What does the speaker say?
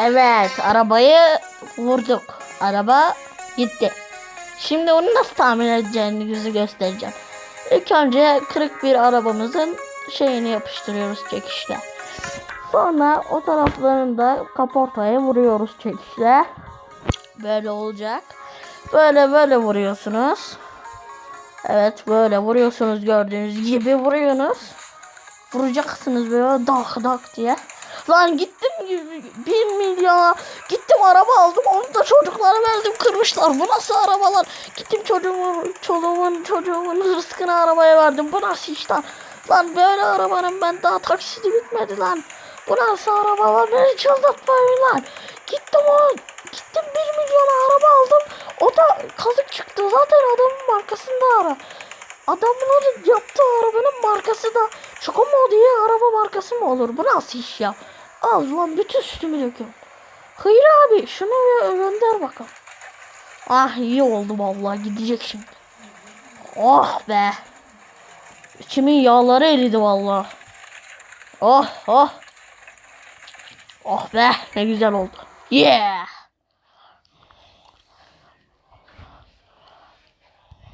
Evet arabayı vurduk. Araba gitti. Şimdi onu nasıl tamir edeceğinizi göstereceğim. İlk önce kırık bir arabamızın şeyini yapıştırıyoruz çekişle. Sonra o taraflarını da kaportaya vuruyoruz çekişle. Böyle olacak. Böyle böyle vuruyorsunuz. Evet böyle vuruyorsunuz gördüğünüz gibi vuruyorsunuz. Vuracaksınız böyle dak dak diye. Lan gittim bir milyona gittim araba aldım onu da çocuklara verdim kırmışlar. Bu nasıl arabalar? Gittim çocuğumun, çoluğumun, çocuğumun rızkını arabaya verdim. Bu nasıl iş lan? Böyle arabanın ben daha taksidi bitmedi lan. Bu nasıl arabalar? Beni çıldırtmayın. Gittim o gittim bir milyona araba aldım. O da kazık çıktı. Zaten adamın markasında ara. Adamın yaptığı arabanın markası da Çokomo diye araba markası mı olur? Bu nasıl iş ya? Al lan bütün sütümü döküyorum. Hayır abi şunu gö- gönder bakalım. Ah iyi oldu vallahi gidecek şimdi. Oh be. İçimin yağları eridi vallahi. Oh oh. Oh be ne güzel oldu. Yeah.